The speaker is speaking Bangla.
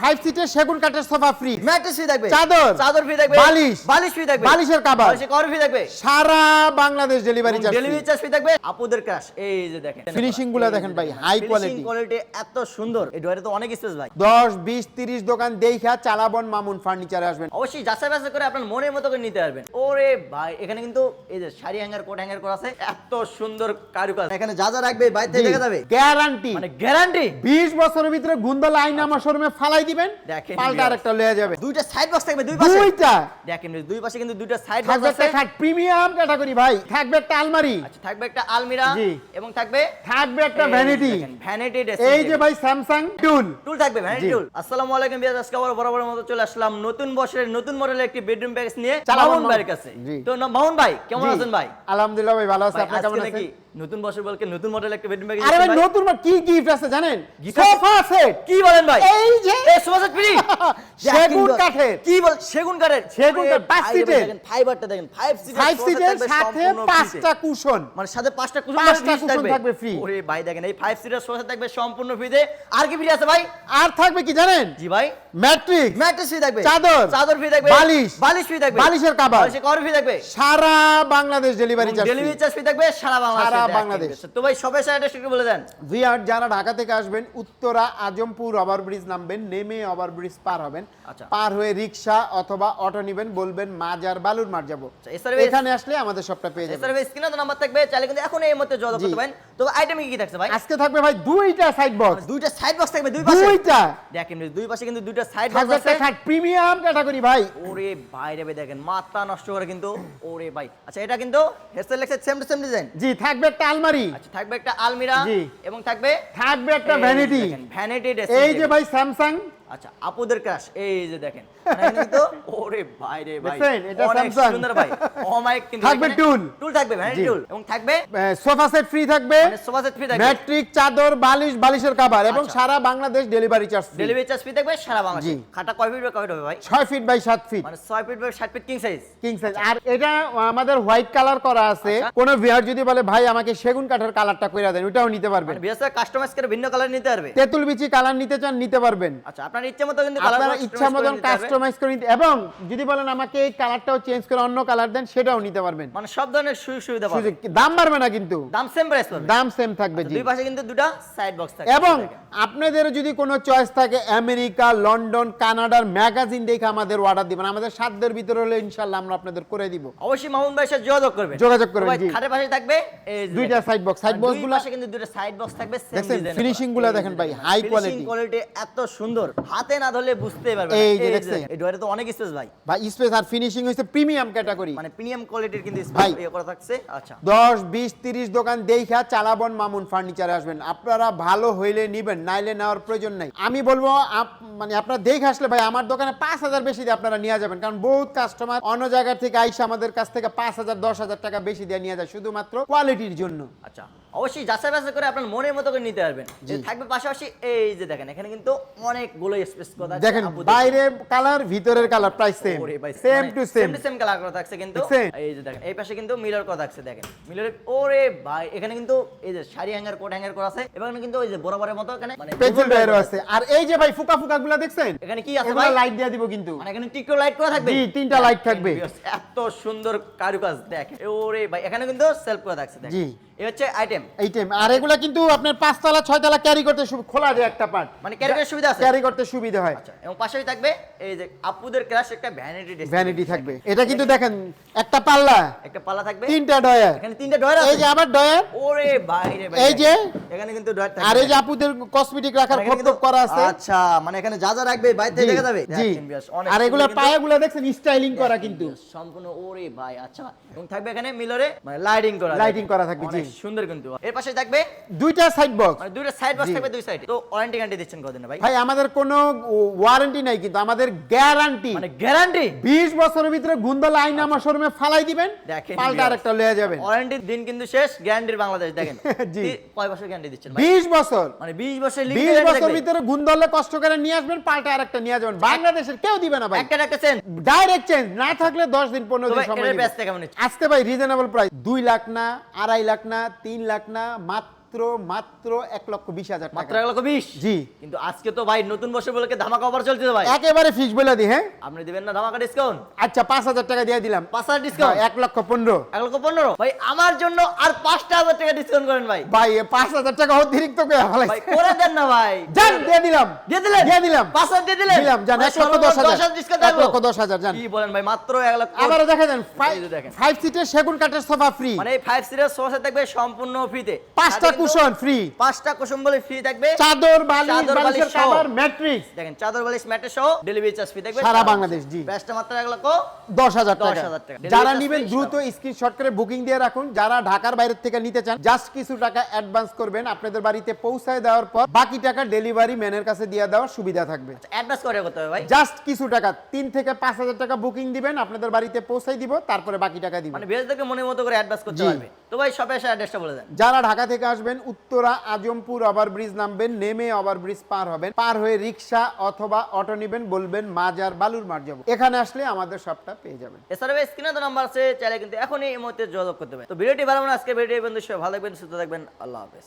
ফাইভ সিটের সেগুন কাঠের সোফা ফ্রি ম্যাট্রেস ফ্রি থাকবে। চাদর, চাদর ফ্রি থাকবে। বালিশ, বালিশ ফ্রি থাকবে। বালিশের বালিশের কভার ফ্রি থাকবে। সারা Bangladesh delivery charge delivery charge free থাকবে। আপুদের ক্রাশ এই যে দেখেন। ফিনিশিংগুলা দেখেন ভাই হাই কোয়ালিটি কোয়ালিটি এত সুন্দর। এই ডয়ারে তো অনেক স্পেস ভাই। দশ বিশ তিরিশ দোকান দেখা চালাবন মামুন ফার্নিচারে আসবেন। অবশ্যই যাচাই বাছাই করে আপনার মনের মতো করে নিতে পারবেন। ওরে ভাই এখানে কিন্তু এই যে শাড়ি হ্যাঙ্গার কোট হ্যাঙ্গার করা আছে। এত সুন্দর কারুকাজ। এখানে যা যা রাখবে বাইরে থেকে দেখা যাবে। গ্যারান্টি মানে গ্যারান্টি বিশ বছরের ভিতরে গুন্দল আইন আমার শোরুমে ফালাই দিবেন দেখেন পাল্টা আরেকটা লয়ে যাবে। দুইটা সাইড বক্স থাকবে দুই পাশে। দুইটা। দেখেন দুই পাশে কিন্তু দুইটা সাইড বক্স আছে। প্রিমিয়াম ক্যাটাগরি ভাই থাকবে একটা আলমারি। আচ্ছা থাকবে একটা আলমিরা জি। এবং থাকবে থাকবে একটা ভ্যানিটি ভ্যানিটি এই যে ভাই স্যামসাং টুল টুল থাকবে ভ্যানিটি টুল আসসালামু আলাইকুম বিয়াজ আজকে আবার বরাবরের মতো চলে আসলাম নতুন বছরের নতুন মডেলের একটি বেডরুম প্যাকেজ নিয়ে। মামুন। ভাইয়ের কাছে। তো মামুন ভাই কেমন আছেন ভাই? আলহামদুলিল্লাহ ভাই ভালো আছে। আপনি কেমন আছেন? নতুন বছর বলকে নতুন মডেল একটা বেডরুম প্যাকেজ আরে ভাই নতুন মা- কি গিফট আছে জানেন? সোফা সেট কি বলেন ভাই? এই যে এই সোফা সেট ফ্রি সেগুন কাঠের। কি বল সেগুন কাঠের। সেগুন কাঠ, পাঁচ সিটের। দেখেন ফাইবারটা দেখেন ফাইভ সিটের ফাইভ সিটের সাথে পাঁচটা কুশন মানে সাথে পাঁচটা কুশন পাঁচটা থাকবে, cushion থাকবে। free। ওরে ভাই দেখেন এই ফাইভ সিটার সোফা থাকবে সম্পূর্ণ ফ্রিতে আর কি ফ্রি আছে ভাই? আর থাকবে কি জানেন? জি ভাই। ম্যাট্রিক্স ম্যাট্রেস ফ্রি থাকবে। চাদর, চাদর ফ্রি থাকবে। বালিশ, বালিশ ফ্রি থাকবে। বালিশের cover, বালিশের কভার ফ্রি থাকবে। সারা Bangladesh delivery charge delivery charge free থাকবে সারা বাংলাদেশ। সারা বাংলাদেশ। তো ভাই সবাই সারা একটু বলে দেন। ভিআর যারা ঢাকা থেকে আসবেন উত্তরা আজমপুর ওভার নামবেন নেমে ওভার পার হবেন। আচ্ছা। পার হয়ে রিক্সা অথবা অটো নেবেন বলবেন মাজার বালুর মার যাব। আচ্ছা, এছাড়া বেশ- এখানে আসলে আমাদের সবটা পেয়ে যাবেন। এছাড়া স্ক্রিনে তো নাম্বার থাকবে চাইলে কিন্তু এখন এই মুহূর্তে যোগাযোগ করতে পারেন। তো আইটেম কি কি থাকছে ভাই? আজকে থাকবে ভাই দুইটা সাইড বক্স দুইটা সাইড বক্স থাকবে দুই পাশে? দুইটা। দেখেন দুই পাশে কিন্তু দুইটা সাইড বক্স আছে। প্রিমিয়াম ক্যাটাগরি ভাই। ওরে ভাই ভাই দেখেন মাথা নষ্ট করে কিন্তু ওরে ভাই। আচ্ছা এটা কিন্তু হেয়ারস্টাইল লেখছে সেম টু সেম ডিজাইন জি থাকবে একটা আলমারি। আচ্ছা থাকবে একটা আলমিরা এবং থাকবে থাকবে একটা ভ্যানিটি ভ্যানিটি এই যে ভাই স্যামসাং আচ্ছা আপুদের ক্রাশ এই যে দেখেন। ওরে ভাই রে ভাই এটা Samsung। সুন্দর ভাই। অমাইক কিন্তু থাকবে tool। টুল। থাকবে টুল। এবং থাকবে? সোফা সেট ফ্রি থাকবে। মানে সোফা সেট ফ্রি থাকবে। ম্যাট্রিক চাদর বালিশ বালিশের কাভার এবং আচ্ছা। সারা Bangladesh delivery charge delivery charge free থাকবে সারা বাংলাদেশে। খাটা কয় ফিট কয় ফিট হবে ভাই? ছয় ফিট বাই সাত ফিট মানে 6 feet by 60 feet king size king size আর এটা আমাদের হোয়াইট কালার করা আছে। আচ্ছা। কোন ভিআর যদি বলে ভাই আমাকে সেগুন কাঠের কালারটা কইরা দেন ওটাও নিতে পারবেন। মানে কাস্টমাইজ করে ভিন্ন কালার নিতে পারবে? তেঁতুল বিচি কালার নিতে চান নিতে পারবেন। আচ্ছা আপনার ইচ্ছে মতো কিন্তু আপনার ইচ্ছা মতন কাস্টমাইজ করে নিতে এবং যদি বলেন আমাকে এই কালারটাও চেঞ্জ করে অন্য কালার দেন সেটাও নিতে পারবেন। মানে সব ধরনের সুযোগ সুবিধা পাবেন। দাম বাড়বে না কিন্তু। দাম সেম প্রাইস পাবে দাম সেম থাকবে জি। দুই পাশে কিন্তু দুটো সাইড বক্স থাকে। এবং আপনাদের যদি কোনো চয়েস থাকে আমেরিকা লন্ডন কানাডার ম্যাগাজিন দেখে আমাদের অর্ডার দিবেন। আমাদের সাধ্যের ভিতরে হলে ইনশাল্লাহ আমরা আপনাদের করে দিব। অবশ্যই মামুন ভাইয়ের সাথে যোগাযোগ করবেন। যোগাযোগ করবেন, জি। খাটের পাশে থাকবে দুইটা side আর box দুই গুলা- কিন্তু দুটো সাইড বক্স থাকবে এর finishing করা। গুলা দেখেন ভাই, Finishing quality। quality এত সুন্দর। হাতে না ধরলে বুঝতেই পারবে এই যে দেখছেন? এই ডয়ারে তো অনেক স্পেস ভাই। ভাই স্পেস আর ফিনিশিং হচ্ছে প্রিমিয়াম ক্যাটাগরি মানে প্রিমিয়াম কোয়ালিটির কিন্তু ভাই। ইয়ে করা থাকছে। আচ্ছা। দশ বিশ তিরিশ দোকান দেখা চালাবন মামুন ফার্নিচারে আসবেন। আপনারা ভালো হইলে নিবেন নাইলে নেওয়ার প্রয়োজন নাই। আমি বলব মানে আপনারা দেখে আসলে ভাই আমার দোকানে পাঁচ হাজার বেশি দিয়ে আপনারা নিয়ে যাবেন। কারণ বহুত কাস্টমার অন্য জায়গা থেকে আইসা আমাদের কাছ থেকে পাঁচ হাজার দশ হাজার টাকা বেশি দিয়ে নিয়ে যায় শুধুমাত্র কোয়ালিটির জন্য। আচ্ছা। অবশ্যই যাচাই বাছাই করে আপনার মনের মতো করে নিতে পারবেন। যে থাকবে পাশাপাশি এই যে দেখেন এখানে কিন্তু অনেকগুলো স্পেস কথা আছে। দেখেন বাইরে কালার ভিতরের কালার প্রায় same same to same same color করা থাকছে কিন্তু। এই যে দেখেন, এই পাশে কিন্তু mirror করা থাকছে দেখেন। mirror ওরে ভাই, এখানে কিন্তু এই যে শাড়ি hanger, coat hanger করা আছে। এবং এখানে কিন্তু ওই যে বরাবরের মতো এখানে মানে পেন্সিল ড্রয়ারও করা আছে। আর এই যে ভাই ফুকা ফুকা গুলো দেখছেন? এখানে কি আছে ভাই? লাইট দিয়ে দিব কিন্তু। মানে এখানে টিকো লাইট করা থাকবে? জি, তিনটা লাইট থাকবে। এত সুন্দর কারুকাজ দেখেন। ওরে ভাই এখানে কিন্তু সেলফ করা থাকছে দেখেন। জি। এই হচ্ছে আইটেম এই টাইম আর এগুলা কিন্তু আপনার পাঁচতলা ছয়তলা ক্যারি করতে খোলা যায় একটা পার্ট মানে ক্যারি করার সুবিধা আছে? ক্যারি করতে সুবিধা হয়। আচ্ছা এবং পাশেই থাকবে এই যে আপুদের ক্রাশ একটা ভ্যানিটি ভ্যানিটি থাকবে। এটা কিন্তু দেখেন একটা পাল্লা। একটা পাল্লা থাকবে। তিনটা ডয়ার এখানে তিনটা ডয়ার এই যে আবার ডয়ার ওরে ভাই রে ভাই। এই যে, এখানে কিন্তু ডয়ার থাকবে। আর এই যে আপুদের কসমেটিক রাখার খোপ করা আছে। আচ্ছা মানে এখানে যা যা রাখবে জি, দেখা যাবে? জি। আর এগুলা পায়াগুলা দেখছেন স্টাইলিং করা কিন্তু। সম্পূর্ণ ওরে ভাই আচ্ছা। এবং থাকবে এখানে মিলরে মানে লাইটিং করা Lighting করা থাকবে, জি। সুন্দর কিন্তু। এর পাশে থাকবে? দুইটা সাইড বক্স মানে দুটো সাইড বক্স থাকবে দুই সাইডে তো ওয়ারেন্টি গ্যারান্টি দিচ্ছেন কতদিন ভাই? ভাই আমাদের কোনো ওয়ারেন্টি নাই কিন্তু আমাদের গ্যারান্টি মানে গ্যারান্টি বিশ বছরের ভিতরে গুন্দল আইন আমার শোরুমে ফালাই দিবেন পাল্টা আরেকটা লয়ে যাবেন। ওয়ারেন্টির দিন কিন্তু শেষ গ্যারান্টির বাংলাদেশ দেখেন। জি। কয় বছর গ্যারান্টি দিচ্ছেন ভাই? বিশ বছর। মানে 20 বছর বিশ বছর ভিতরে গুন্দলে কষ্ট করে নিয়ে আসবেন পাল্টা আরেকটা নিয়ে যাবেন। বাংলাদেশের কেউ দিবে না ভাই। একটা একটা চেন ডাইরেক্ট চেঞ্জ না থাকলে দশ দিন পনেরো তো দিন ভাই সময়? আজকে ভাই রিজনেবল প্রাইস দুই লাখ না আড়াই লাখ না তিন লাখ না মাত্র মাত্র মাত্র এক লক্ষ বিশ হাজার মাত্র এক লক্ষ বিশ? জি। কিন্তু আজকে তো ভাই নতুন বছর বলে ধামাকা অফার চলছে ভাই? একেবারে বলে দি হ্যাঁ? আপনি দিবেন না ধামাকা ডিসকাউন্ট আচ্ছা পাঁচ হাজার টাকা দিয়ে দিলাম। পাঁচ হাজার ডিসকাউন্ট হ্যাঁ, এক লক্ষ পনেরো। এক লক্ষ পনেরো? ভাই আমার জন্য আর পাঁচটা হাজার টাকা ডিসকাউন্ট করেন ভাই। ভাই পাঁচ হাজার টাকা অতিরিক্ত করে ভাই করে দেন না ভাই। যান দিয়ে দিলাম। দিয়ে দিলেন? দিয়ে দিলাম। পাঁচ হাজার দিয়ে দিলেন? দিলাম ভাই, এক লক্ষ দশ হাজার। ডিসকাউন্ট এক লক্ষ দশ হাজার জান কি বলেন ভাই মাত্র এক লক্ষ আবারও দেখা। ফাইভ সিটের সেগুন কাঠের সোফা ফ্রি মানে ফাইভ সিরিয়াস সোফা থাকবে সম্পূর্ণ ফ্রিতে পাঁচটা কুশন ফ্রি পাঁচটা কুশন বলে ফ্রি থাকবে। চাদর বালিশ বালিশের কভার ম্যাট্রিক্স দেখেন চাদর বালিশ ম্যাটে সহ ডেলিভারি চার্জ ফ্রি থাকবে। সারা বাংলাদেশ, জি। প্রাইসটা মাত্র এক লক্ষ দশ হাজার দশ টাকা হাজার টাকা। যারা নিবেন দ্রুত স্ক্রিনশট করে বুকিং দিয়ে রাখুন। যারা ঢাকার বাইরে থেকে নিতে চান জাস্ট কিছু টাকা অ্যাডভান্স করবেন। আপনাদের বাড়িতে পৌঁছায় দেওয়ার পর বাকি টাকা ডেলিভারি ম্যানের কাছে দিয়ে দেওয়ার সুবিধা থাকবে। অ্যাডভান্স করে করতে হবে ভাই? জাস্ট কিছু টাকা তিন থেকে পাঁচ হাজার টাকা বুকিং দিবেন। আপনাদের বাড়িতে পৌঁছাই দিব তারপরে বাকি টাকা দিবেন। মানে বেজদেরকে মনের মতো করে অ্যাডভান্স করতে পারবে। তো ভাই শপে এসে অ্যাড্রেসটা বলে দেন। যারা ঢাকা থেকে আসবেন উত্তরা আজমপুর ওভার ব্রিজ নামবেন নেমে ওভার ব্রিজ পার হবেন পার হয়ে রিক্সা অথবা অটো নেবেন বলবেন মাজার বালুর মার যাব। এখানে আসলে আমাদের সবটা পেয়ে যাবেন। এছাড়া ভাই স্ক্রিনে তো নাম্বার আছে চাইলে কিন্তু এখনই এই মুহূর্তে যোগাযোগ করতে পারেন। তো ভিডিওটি ভালো মনে আজকে ভিডিও বন্ধু সবাই ভালো থাকবেন সুস্থ থাকবেন আল্লাহ হাফেজ।